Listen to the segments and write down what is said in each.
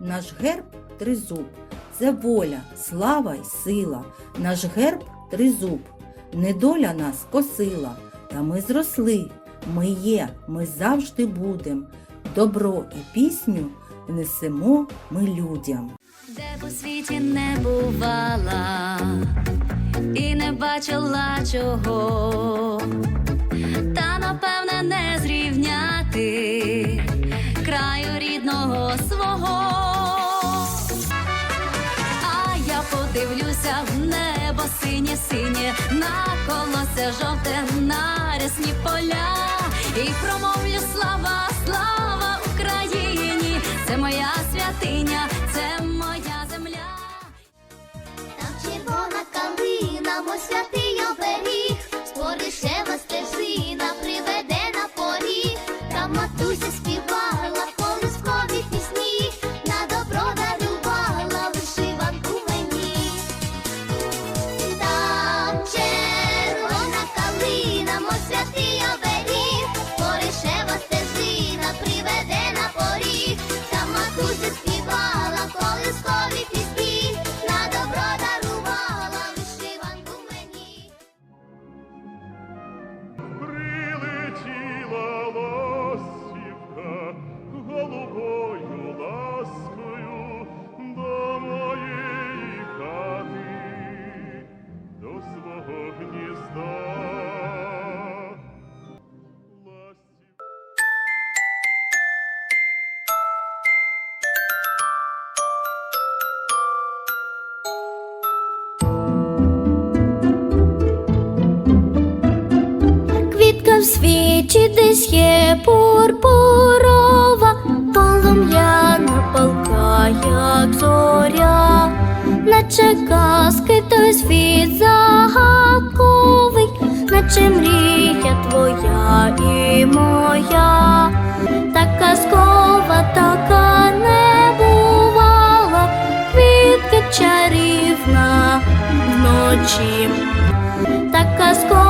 наш герб тризуб. Це воля, слава й сила. Наш герб тризуб. Недоля нас косила, та ми зросли. Ми є, ми завжди будем. Добро і пісню несемо ми людям. Де по світі не бувала і не бачила чого, небо синє синє, на колося жовте, на рясні поля, і промовлю слава, слава Україні, це моя святиня, свічі десь є пурпурова, полум'яна палка, як зоря, наче казки той світ загадковий, наче мрія твоя і моя, та казкова, така не бувала, квітка чарівна вночі. Та казкова,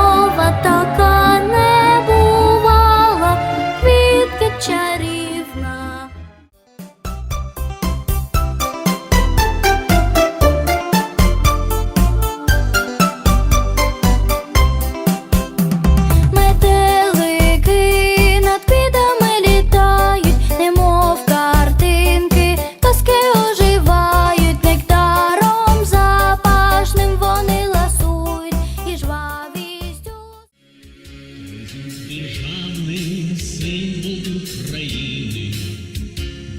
України,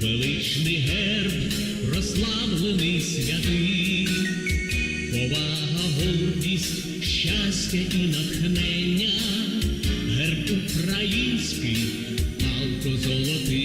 величний герб, прославлений святий, повага, гордість, щастя і натхнення, герб український, палко золотий.